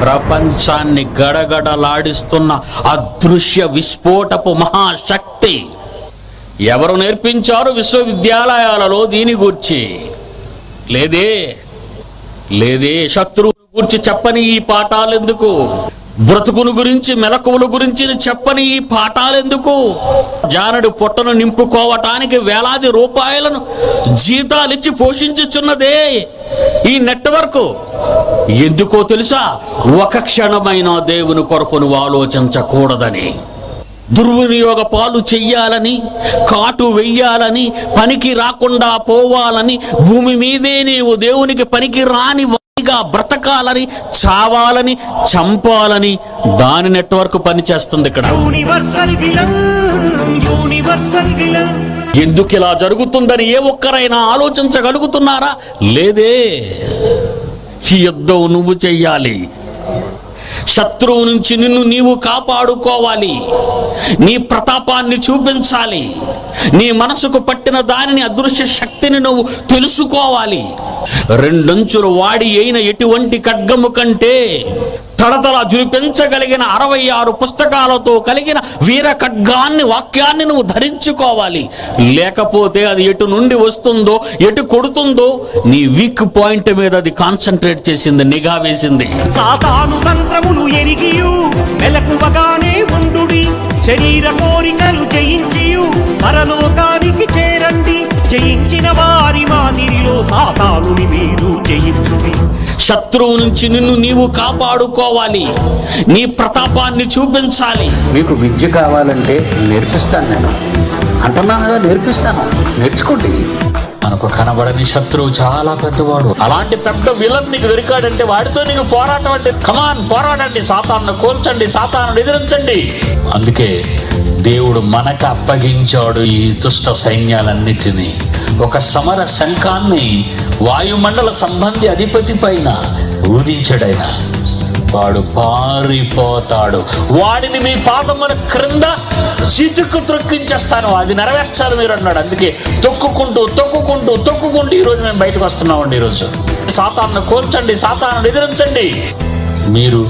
ప్రపంచాన్ని గడగడలాడిస్తున్న అదృశ్య విస్ఫోటపు మహాశక్తి. ఎవరు నేర్పించారు విశ్వవిద్యాలయాలలో దీని గూర్చి? లేదే. లేదే శత్రువుల గూర్చి చెప్పని ఈ పాఠాలెందుకు? బ్రతుకును గురించి మెలకువల గురించి చెప్పని ఈ పాఠాలెందుకు? జానడు పొట్టను నింపుకోవటానికి వేలాది రూపాయలను జీతాలిచ్చి పోషించుచున్నదే ఈ నెట్వర్క్. ఎందుకో తెలుసా? ఒక క్షణమైన దేవుని కొరకు నువ్వు ఆలోచించకూడదని. దుర్వినియోగ పాలు చెయ్యాలని కాటు వెయ్యాలని పనికి రాకుండా పోవాలని భూమి మీదే నీవు దేవునికి పనికి రాని వాడిగా బ్రతకాలని చావాలని చంపాలని దాని నెట్వర్క్ పనిచేస్తుంది ఇక్కడ. యూనివర్సల్ విలన్ ఎందుకు ఇలా జరుగుతుందని ఏ ఒక్కరైనా ఆలోచించగలుగుతున్నారా? లేదే. ఈ యుద్ధం నువ్వు చెయ్యాలి. శత్రువు నుంచి నిన్ను నీవు కాపాడుకోవాలి. నీ ప్రతాపాన్ని చూపించాలి. నీ మనసుకు పట్టిన దానిని అదృశ్య శక్తిని నువ్వు తెలుసుకోవాలి. రెండంచులు వాడి అయిన ఎటువంటి ఖడ్గము కంటే తడతల జురిపించగలిగిన అరవై ఆరు పుస్తకాలతో కలిగిన వీర ఖడ్గాన్ని వాక్యాన్ని నువ్వు ధరించుకోవాలి. లేకపోతే అది ఎటు నుండి వస్తుందో ఎటు కొడుతుందో నీ వీక్ పాయింట్ మీద అది కాన్సన్ట్రేట్ చేసింది నిఘా వేసింది. సాతాను తంత్రములు ఎరిగియు మెలకువగానే ఉండుడి. శరీర కోరికలు జయించియు పరలోకానికి చేరండి. జయించిన వారి మాదిరిలో సాతానుని మీరు జయించుడి. శత్రువు నుంచి నిన్ను నీవు కాపాడుకోవాలి. నీ ప్రతాపాన్ని చూపించాలి. మీకు విద్య కావాలంటే నేర్పిస్తాను నేను. అంటున్నాను కదా నేర్పిస్తాను. నేర్చుకోండి. మనకు కనబడని శత్రువు చాలా పెద్దవాడు. అలాంటి పెద్ద విలన్ నీకు దొరికాడంటే వాడితో నీకు పోరాటం అంటే కమాన్ పోరాడండి సాతాను కోల్చండి సాతాను ఎదిరించండి. అందుకే దేవుడు మనకు అప్పగించాడు ఈ దుష్ట సైన్యాలన్నిటినీ. ఒక సమర శంఖాన్ని వాయుమండల సంబంధి అధిపతి పైన ఊదించడైనా వాడు పారిపోతాడు. వాడిని మీ పాదముల క్రింద చితుకు త్రొక్కించేస్తాను. అది నెరవేర్చాలి మీరు అన్నాడు. అందుకే తొక్కుకుంటూ తొక్కుకుంటూ తొక్కుకుంటూ ఈరోజు మేము బయటకు వస్తున్నామండి ఈరోజు. సాతాను కోల్చండి సాతాను ఎదిరించండి. మీరు